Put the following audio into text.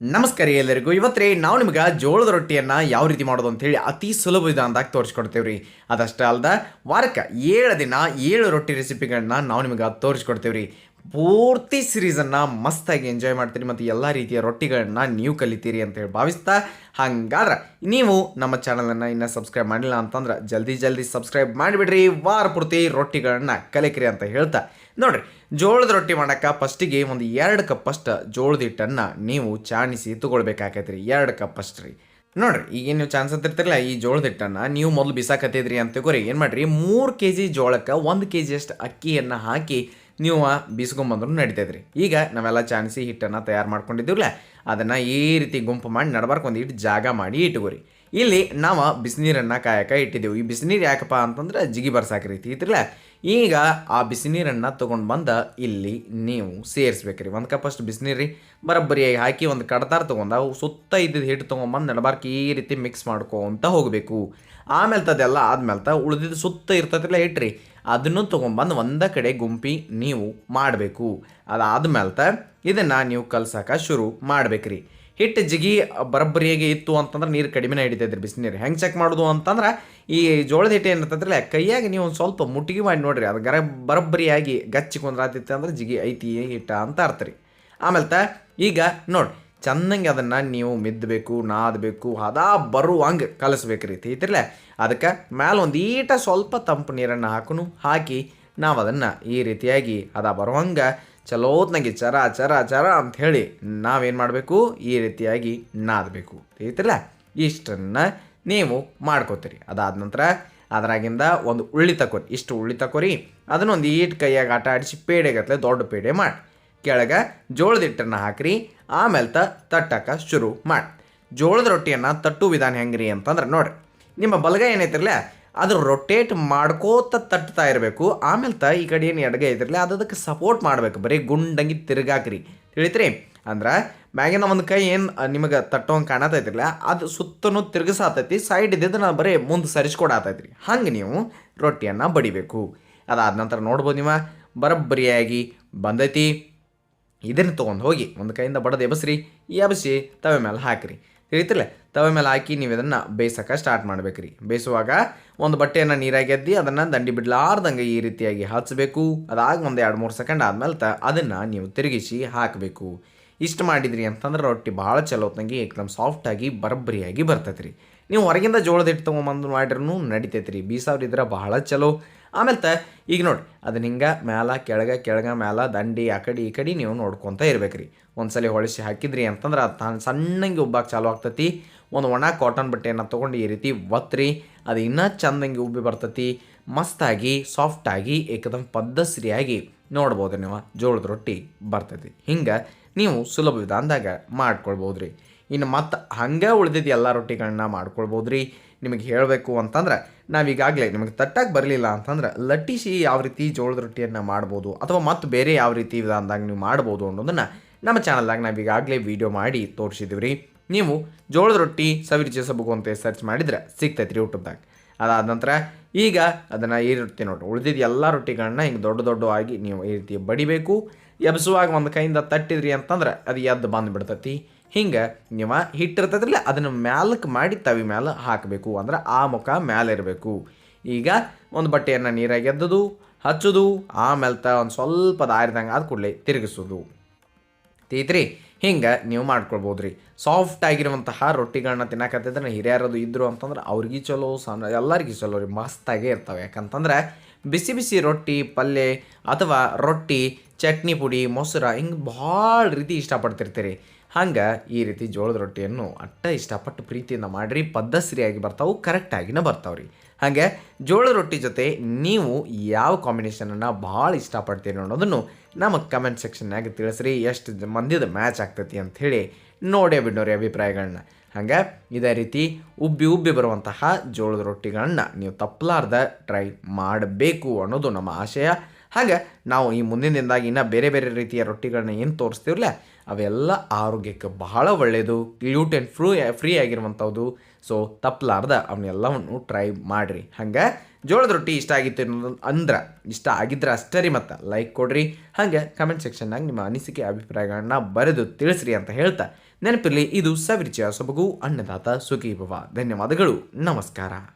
ನಮಸ್ಕಾರ ಎಲ್ಲರಿಗೂ. ಇವತ್ತೇ ನಾವು ನಿಮ್ಗೆ ಜೋಳದ ರೊಟ್ಟಿಯನ್ನು ಯಾವ ರೀತಿ ಮಾಡೋದು ಅಂತೇಳಿ ಅತಿ ಸುಲಭ ವಿಧಾನದಾಗ ತೋರಿಸ್ಕೊಡ್ತೇವೆ ರೀ ಅದಷ್ಟೇ ಅಲ್ದ ವಾರಕ್ಕೆ ಏಳು ದಿನ ಏಳು ರೊಟ್ಟಿ ರೆಸಿಪಿಗಳನ್ನ ನಾವು ನಿಮ್ಗೆ ತೋರಿಸ್ಕೊಡ್ತೇವೆ ರೀ ಪೂರ್ತಿ ಸಿರೀಸನ್ನು ಮಸ್ತಾಗಿ ಎಂಜಾಯ್ ಮಾಡ್ತೀರಿ ಮತ್ತು ಎಲ್ಲ ರೀತಿಯ ರೊಟ್ಟಿಗಳನ್ನ ನೀವು ಕಲಿತೀರಿ ಅಂತೇಳಿ ಭಾವಿಸ್ತಾ ಹಂಗಾದ್ರೆ ನೀವು ನಮ್ಮ ಚಾನಲನ್ನು ಇನ್ನೂ ಸಬ್ಸ್ಕ್ರೈಬ್ ಮಾಡಿಲ್ಲ ಅಂತಂದ್ರೆ ಜಲ್ದಿ ಜಲ್ದಿ ಸಬ್ಸ್ಕ್ರೈಬ್ ಮಾಡಿಬಿಡ್ರಿ. ವಾರ ಪೂರ್ತಿ ರೊಟ್ಟಿಗಳನ್ನ ಕಲಿಕ್ರಿ ಅಂತ ಹೇಳ್ತಾ ನೋಡ್ರಿ, ಜೋಳದ ರೊಟ್ಟಿ ಮಾಡಕ್ಕೆ ಫಸ್ಟಿಗೆ ಒಂದು ಎರಡು ಕಪ್ ಅಷ್ಟು ಜೋಳದ ಹಿಟ್ಟನ್ನು ನೀವು ಚಾಣಿಸಿ ತೊಗೊಳ್ಬೇಕಾಕೈತೆ ರೀ ಎರಡು ಕಪ್ ಅಷ್ಟು ರೀ. ನೋಡ್ರಿ, ಈಗೇನು ನೀವು ಚಾನ್ಸ್ ಅಂತಿರ್ತಿರಲ್ಲ, ಈ ಜೋಳದ ಹಿಟ್ಟನ್ನು ನೀವು ಮೊದಲು ಬಿಸಾಕತ್ತಿದ್ರಿ ಅಂತ ಏನು ಮಾಡಿರಿ, ಮೂರು ಕೆ ಜಿ ಜೋಳಕ್ಕೆ ಒಂದು ಕೆ ಜಿಯಷ್ಟು ಅಕ್ಕಿಯನ್ನು ಹಾಕಿ ನೀವು ಬೀಸ್ಕೊಂಬಂದ್ರು ನಡೀತೈತ್ರಿ. ಈಗ ನಾವೆಲ್ಲ ಚಾನ್ಸಿ ಹಿಟ್ಟನ್ನು ತಯಾರು ಮಾಡ್ಕೊಂಡಿದ್ದೀವಲ್ಲ ಅದನ್ನು ಈ ರೀತಿ ಗುಂಪು ಮಾಡಿ ನಡ್ಬಾರ್ಕು ಒಂದು ಇಟ್ಟು ಜಾಗ ಮಾಡಿ ಇಟ್ಕೋರಿ. ಇಲ್ಲಿ ನಾವು ಬಿಸಿನೀರನ್ನು ಕಾಯಕ ಇಟ್ಟಿದ್ದೆವು. ಈ ಬಿಸಿನೀರು ಯಾಕಪ್ಪ ಅಂತಂದ್ರೆ ಜಿಗಿ ಬರ್ಸಾಕ ರೀತಿ ಇದ್ರಲ್ಲ ಈಗ ಆ ಬಿಸಿನೀರನ್ನು ತೊಗೊಂಡು ಬಂದ ಇಲ್ಲಿ ನೀವು ಸೇರಿಸ್ಬೇಕ್ರಿ. ಒಂದು ಕಪ್ ಅಷ್ಟು ಬಿಸಿನೀರು ರೀ. ಬರೋಬ್ಬರಿಯಾಗಿ ಹಾಕಿ ಒಂದು ಕಡ್ತಾರ ತೊಗೊಂಡು ಅವು ಸುತ್ತ ಇದ್ದಿದ್ದು ಹಿಟ್ಟು ತೊಗೊಂಬಂದು ನಡಬಾರ್ಕ ಈ ರೀತಿ ಮಿಕ್ಸ್ ಮಾಡ್ಕೊಂತ ಹೋಗಬೇಕು. ಆಮೇಲೆ ತದೆಲ್ಲ ಆದ್ಮೇಲೆ ತ ಉಳಿದಿದ್ದು ಸುತ್ತ ಇರ್ತೈತಿಲ್ಲ ಇಟ್ರಿ ಅದನ್ನು ತೊಗೊಂಬಂದು ಒಂದ ಕಡೆ ಗುಂಪಿ ನೀವು ಮಾಡಬೇಕು. ಅದಾದ್ಮೇಲೆ ತ ಇದನ್ನು ನೀವು ಕಲ್ಸಕ್ಕೆ ಶುರು ಮಾಡ್ಬೇಕ್ರಿ. ಹಿಟ್ಟು ಜಿಗಿ ಬರಬ್ಬರಿಯಾಗಿ ಇತ್ತು ಅಂತಂದ್ರೆ ನೀರು ಕಡಿಮೆನೇ ಹಿಡಿತೈತ್ರಿ ಬಿಸಿನೀರು ಹೆಂಗೆ ಚೆಕ್ ಮಾಡೋದು ಅಂತಂದ್ರೆ ಈ ಜೋಳದ ಹಿಟ್ಟು ಏನಿರ್ತೈತ್ರಲ್ಲ ಕೈಯಾಗಿ ನೀವು ಒಂದು ಸ್ವಲ್ಪ ಮುಟ್ಟಿಗೆ ಮಾಡಿ ನೋಡಿರಿ. ಅದು ಗರ ಬರಬ್ಬರಿಯಾಗಿ ಗಚ್ಚಿ ಕುಂದ್ರಾತಿತ್ತು ಅಂದ್ರೆ ಜಿಗಿ ಐತಿ ಹಿಟ್ಟ ಅಂತ ಅರ್ಥ ರೀ. ಆಮೇಲೆ ಈಗ ನೋಡಿ ಚೆನ್ನಾಗಿ ಅದನ್ನು ನೀವು ಮಿದ್ದಬೇಕು, ನಾದಬೇಕು, ಹದ ಬರುವಂಗೆ ಕಲಿಸ್ಬೇಕು ರೀತಿ ಐತಿರ್ಲೆ. ಅದಕ್ಕೆ ಮ್ಯಾಲ ಒಂದು ಈಟ ಸ್ವಲ್ಪ ತಂಪು ನೀರನ್ನು ಹಾಕುನು, ಹಾಕಿ ನಾವು ಅದನ್ನು ಈ ರೀತಿಯಾಗಿ ಅದ ಬರುವಂಗೆ ಚಲೋತ್ನಾಗಿ ಚರ ಚರ ಚರ ಅಂತ ಹೇಳಿ ನಾವೇನು ಮಾಡಬೇಕು? ಈ ರೀತಿಯಾಗಿ ನಾದಬೇಕು ಐತಿರಲ್ಲ ಇಷ್ಟನ್ನು ನೀವು ಮಾಡ್ಕೋತೀರಿ. ಅದಾದ ನಂತರ ಅದರಾಗಿಂದ ಒಂದು ಉಳ್ಳಿ ತಕೋರಿ ಇಷ್ಟು ಉಳ್ಳಿ ತಕೋರಿ ಅದನ್ನೊಂದು ಈಟ್ ಕೈಯಾಗ ಆಟ ಆಡಿಸಿ ಪೇಡೆಗತ್ತಲೆ ದೊಡ್ಡ ಪೇಡೆ ಮಾಡಿ. ಕೆಳಗೆ ಜೋಳದ ಹಿಟ್ಟನ್ನು ಹಾಕ್ರಿ, ಆಮೇಲೆ ತ ತಟ್ಟಕ್ಕೆ ಶುರು ಮಾಡಿ. ಜೋಳದ ರೊಟ್ಟಿಯನ್ನು ತಟ್ಟು ವಿಧಾನ ಹೆಂಗ್ರಿ ಅಂತಂದ್ರೆ ನೋಡ್ರಿ, ನಿಮ್ಮ ಬಲಗ ಏನೈತಿರಲ್ಲ ಅದು ರೊಟೇಟ್ ಮಾಡ್ಕೋತ ತಟ್ತಾ ಇರಬೇಕು, ಆಮೇಲೆ ತ ಈ ಕಡೆ ಏನು ಎಡಗೈ ಐತಿರಲ್ಲ ಅದು ಅದಕ್ಕೆ ಸಪೋರ್ಟ್ ಮಾಡಬೇಕು, ಬರೀ ಗುಂಡಂಗಿ ತಿರುಗಾಕ್ರಿ. ತಿಳಿತ್ರಿ, ಅಂದ್ರೆ ಮ್ಯಾಗಿನ ಒಂದು ಕೈ ಏನು ನಿಮಗೆ ತಟ್ಟೋಂಗೆ ಕಾಣತೈತಿರಲ್ಲ ಅದು ಸುತ್ತನೂ ತಿರುಗಿಸಾತೈತಿ ಸೈಡ್ ಇದ್ದಿದ್ದು ನಾನು ಬರೀ ಮುಂದೆ ಸರಿಸ್ಕೊಡಾತೈತ್ರಿ. ಹಂಗೆ ನೀವು ರೊಟ್ಟಿಯನ್ನು ಬಡಿಬೇಕು. ಅದಾದ ನಂತರ ನೋಡ್ಬೋದು ನೀವು, ಬರಬ್ಬರಿಯಾಗಿ ಬಂದೈತಿ. ಇದನ್ನು ತೊಗೊಂಡು ಹೋಗಿ ಒಂದು ಕೈಯಿಂದ ಬಡದು ಎಬಸ್ರಿ ಎಬಸಿ ತವೆ ಮೇಲೆ ಹಾಕಿರಿ. ತಿಳಿತಿಲ್ಲ ತವೆ ಮೇಲೆ ಹಾಕಿ ನೀವು ಇದನ್ನು ಬೇಯಿಸೋಕೆ ಸ್ಟಾರ್ಟ್ ಮಾಡಬೇಕ್ರಿ. ಬೇಯಿಸುವಾಗ ಒಂದು ಬಟ್ಟೆಯನ್ನು ನೀರಾಗಿ ಎದ್ದು ಅದನ್ನು ದಂಡಿ ಬಿಡ್ಲಾರ್ದಂಗೆ ಈ ರೀತಿಯಾಗಿ ಹಚ್ಚಬೇಕು ಅದಾಗ ಒಂದು ಎರಡು ಮೂರು ಸೆಕೆಂಡ್ ಆದ್ಮೇಲೆ ತ ಅದನ್ನು ನೀವು ತಿರುಗಿಸಿ ಹಾಕಬೇಕು. ಇಷ್ಟು ಮಾಡಿದ್ರಿ ಅಂತಂದ್ರೆ ರೊಟ್ಟಿ ಭಾಳ ಚಲೋ ತಂಗಿ ಏಕದಮ್ ಸಾಫ್ಟಾಗಿ ಬರಬ್ಬರಿಯಾಗಿ ಬರ್ತೈತೆ ನೀವು ಹೊರಗಿಂದ ಜೋಳದ ಹಿಟ್ಟು ತೊಗೊಂಬಂದು ಮಾಡಿರೂ ನಡಿತೈತೆ ರೀ ಬೀಸಾವ್ರಿದ್ರೆ ಭಾಳ ಚಲೋ. ಆಮೇಲೆ ತ ಈಗ ನೋಡಿ ಅದನ್ನ ಹಿಂಗೆ ಮ್ಯಾಲ, ಕೆಳಗೆ ಕೆಳಗೆ ಮ್ಯಾಲ, ದಂಡಿ, ಆ ಕಡೆ, ಈ ಕಡೆ ನೀವು ನೋಡ್ಕೊತ ಇರ್ಬೇಕ್ರಿ. ಒಂದ್ಸಲ ಹೊಳಿಸಿ ಹಾಕಿದ್ರಿ ಅಂತಂದ್ರೆ ಅದು ತಾನು ಸಣ್ಣಂಗೆ ಉಬ್ಬಾಕೆ ಚಾಲು ಆಗ್ತತಿ. ಒಂದು ಒಣ ಕಾಟನ್ ಬಟ್ಟೆಯನ್ನು ತೊಗೊಂಡು ಈ ರೀತಿ ಒತ್ರಿ, ಅದು ಇನ್ನೂ ಚಂದಂಗೆ ಉಬ್ಬಿ ಬರ್ತತಿ. ಮಸ್ತಾಗಿ ಸಾಫ್ಟಾಗಿ ಏಕದಮ್ ಪದ್ಧಸ್ರಿಯಾಗಿ ನೋಡ್ಬೋದು ನೀವು, ಜೋಳದ ರೊಟ್ಟಿ ಬರ್ತೈತಿ. ಹಿಂಗೆ ನೀವು ಸುಲಭ ವಿಧಾನದಾಗ ಮಾಡ್ಕೊಳ್ಬೋದು ರೀ ಇನ್ನು ಮತ್ತು ಹಂಗೆ ಉಳಿದಿದ್ದು ಎಲ್ಲ ರೊಟ್ಟಿಗಳನ್ನ ಮಾಡ್ಕೊಳ್ಬೋದು ರೀ ನಿಮಗೆ ಹೇಳಬೇಕು ಅಂತಂದ್ರೆ ನಾವೀಗಾಗಲೇ ನಿಮಗೆ ತಟ್ಟಾಗಿ ಬರಲಿಲ್ಲ ಅಂತಂದ್ರೆ ಲಟ್ಟಿಸಿ ಯಾವ ರೀತಿ ಜೋಳದ ರೊಟ್ಟಿಯನ್ನು ಮಾಡ್ಬೋದು ಅಥವಾ ಮತ್ತು ಬೇರೆ ಯಾವ ರೀತಿ ವಿಧಾನದಾಗ ನೀವು ಮಾಡ್ಬೋದು ಅನ್ನೋದನ್ನು ನಮ್ಮ ಚಾನಲ್ದಾಗ ನಾವೀಗಾಗಲೇ ವೀಡಿಯೋ ಮಾಡಿ ತೋರಿಸಿದ್ದೀವಿ ರೀ ನೀವು ಜೋಳದ ರೊಟ್ಟಿ ಸವಿರುಚಿ ಸಬಗು ಅಂತ ಸರ್ಚ್ ಮಾಡಿದ್ರೆ ಸಿಗ್ತೈತೆ ರೀ ಯೂಟ್ಯೂಬ್ದಾಗ. ಅದಾದ ನಂತರ ಈಗ ಅದನ್ನು ಈ ರೊಟ್ಟಿ ನೋಡಿ ಉಳಿದಿದ್ದು ಎಲ್ಲ ರೊಟ್ಟಿಗಳನ್ನ ಹಿಂಗೆ ದೊಡ್ಡ ದೊಡ್ಡ ಆಗಿ ನೀವು ಈ ರೀತಿ ಬಡಿಬೇಕು. ಎಬ್ಸುವಾಗ ಒಂದು ಕೈಯಿಂದ ತಟ್ಟಿದ್ರಿ ಅಂತಂದ್ರೆ ಅದು ಎದ್ದು ಬಂದು ಬಿಡ್ತೈತಿ ಹಿಂಗೆ ನೀವು ಹಿಟ್ಟಿರ್ತದ್ರಲ್ಲ, ಅದನ್ನು ಮ್ಯಾಲಕ್ಕೆ ಮಾಡಿ ತವಿ ಮ್ಯಾಲ ಹಾಕಬೇಕು, ಅಂದ್ರೆ ಆ ಮುಖ ಮ್ಯಾಲಿರಬೇಕು. ಈಗ ಒಂದು ಬಟ್ಟೆಯನ್ನು ನೀರಾಗಿ ಎದ್ದದು, ಹಚ್ಚೋದು, ಆಮೇಲೆ ತ ಒಂದು ಸ್ವಲ್ಪ ದಾರಿದಂಗೆ ಆದ ಕೂಡಲೇ ತಿರುಗಿಸೋದು. ತೀತ್ರಿ, ಹಿಂಗೆ ನೀವು ಮಾಡ್ಕೊಳ್ಬೋದು ರೀ ಸಾಫ್ಟ್ ಆಗಿರುವಂತಹ ರೊಟ್ಟಿಗಳನ್ನ ತಿನ್ನಕತ್ತಿದ್ರೆ ಹಿರಿಯರದು ಇದ್ರು ಅಂತಂದ್ರೆ ಅವ್ರಿಗೆ ಚಲೋ, ಸಣ್ಣ, ಎಲ್ಲರಿಗೂ ಚಲೋ ರೀ, ಮಸ್ತಾಗೇ ಇರ್ತವೆ. ಯಾಕಂತಂದ್ರೆ ಬಿಸಿ ಬಿಸಿ ರೊಟ್ಟಿ, ಪಲ್ಯ ಅಥವಾ ರೊಟ್ಟಿ ಚಟ್ನಿ ಪುಡಿ, ಮೊಸರ, ಹಿಂಗೆ ಭಾಳ ರೀತಿ ಇಷ್ಟಪಡ್ತಿರ್ತೀರಿ. ಹಂಗೆ ಈ ರೀತಿ ಜೋಳದ ರೊಟ್ಟಿಯನ್ನು ಅಟ್ಟ ಇಷ್ಟಪಟ್ಟು ಪ್ರೀತಿಯಿಂದ ಮಾಡಿರಿ ಆಗಿ ಬರ್ತಾವೆ, ಕರೆಕ್ಟಾಗಿನ ಬರ್ತಾವೆ ರೀ ಹಾಗೆ ಜೋಳದ ರೊಟ್ಟಿ ಜೊತೆ ನೀವು ಯಾವ ಕಾಂಬಿನೇಷನನ್ನು ಭಾಳ ಇಷ್ಟಪಡ್ತೀರಿ ಅನ್ನೋದನ್ನು ನಮ್ಮ ಕಮೆಂಟ್ ಸೆಕ್ಷನ್ನಾಗ ತಿಳಿಸ್ರಿ, ಎಷ್ಟು ಮಂದಿದ ಮ್ಯಾಚ್ ಆಗ್ತೈತಿ ಅಂಥೇಳಿ ನೋಡೇ ಬಿಡೋರಿ ಅಭಿಪ್ರಾಯಗಳನ್ನ ಹಾಗೆ ಇದೇ ರೀತಿ ಉಬ್ಬಿ ಉಬ್ಬಿ ಬರುವಂತಹ ಜೋಳದ ರೊಟ್ಟಿಗಳನ್ನು ನೀವು ತಪ್ಪಲಾರ್ದ ಟ್ರೈ ಮಾಡಬೇಕು ಅನ್ನೋದು ನಮ್ಮ ಆಶಯ. ಹಾಗೆ ನಾವು ಈ ಮುಂದಿನ ದಿನದಾಗ ಇನ್ನೂ ಬೇರೆ ಬೇರೆ ರೀತಿಯ ರೊಟ್ಟಿಗಳನ್ನ ಏನು ತೋರಿಸ್ತೀವಲ್ಲ ಅವೆಲ್ಲ ಆರೋಗ್ಯಕ್ಕೆ ಬಹಳ ಒಳ್ಳೆಯದು ಗ್ಲೂಟೆನ್ ಫ್ರೂ ಫ್ರೀ ಆಗಿರುವಂಥದ್ದು ಸೊ ತಪ್ಪಲಾರ್ದ ಅವನ್ನೆಲ್ಲವನ್ನು ಟ್ರೈ ಮಾಡಿರಿ. ಹಂಗೆ ಜೋಳದ ರೊಟ್ಟಿ ಇಷ್ಟ ಆಗಿತ್ತು ಅನ್ನೋದು ಅಂದ್ರೆ, ಇಷ್ಟ ಆಗಿದ್ರೆ ಅಷ್ಟೇ ರೀ ಮತ್ತು ಲೈಕ್ ಕೊಡ್ರಿ. ಹಾಗೆ ಕಮೆಂಟ್ ಸೆಕ್ಷನ್ನಾಗ ನಿಮ್ಮ ಅನಿಸಿಕೆ ಅಭಿಪ್ರಾಯಗಳನ್ನ ಬರೆದು ತಿಳಿಸ್ರಿ ಅಂತ ಹೇಳ್ತಾ ನೆನಪಿರಲಿ, ಇದು ಸವಿರುಚಿಯ ಸೊಬಗು, ಅನ್ನದಾತ ಸುಖೀಭವ. ಧನ್ಯವಾದಗಳು, ನಮಸ್ಕಾರ.